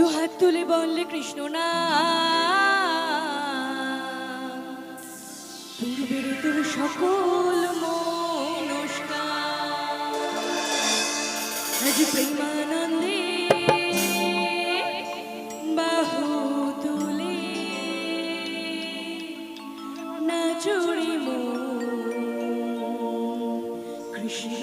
দু হাত তুলে বললে কৃষ্ণ না সকল মনস্কার। আজ প্রেমানন্দে বাহু তুলে না চড়ি কৃষ্ণ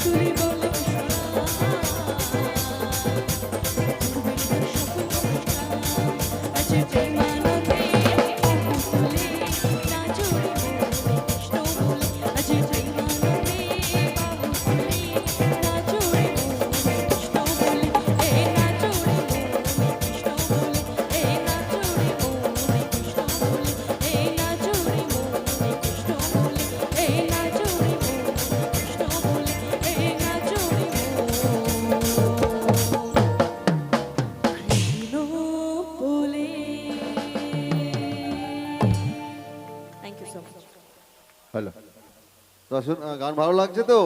Tudo গান ভালো লাগছে তো?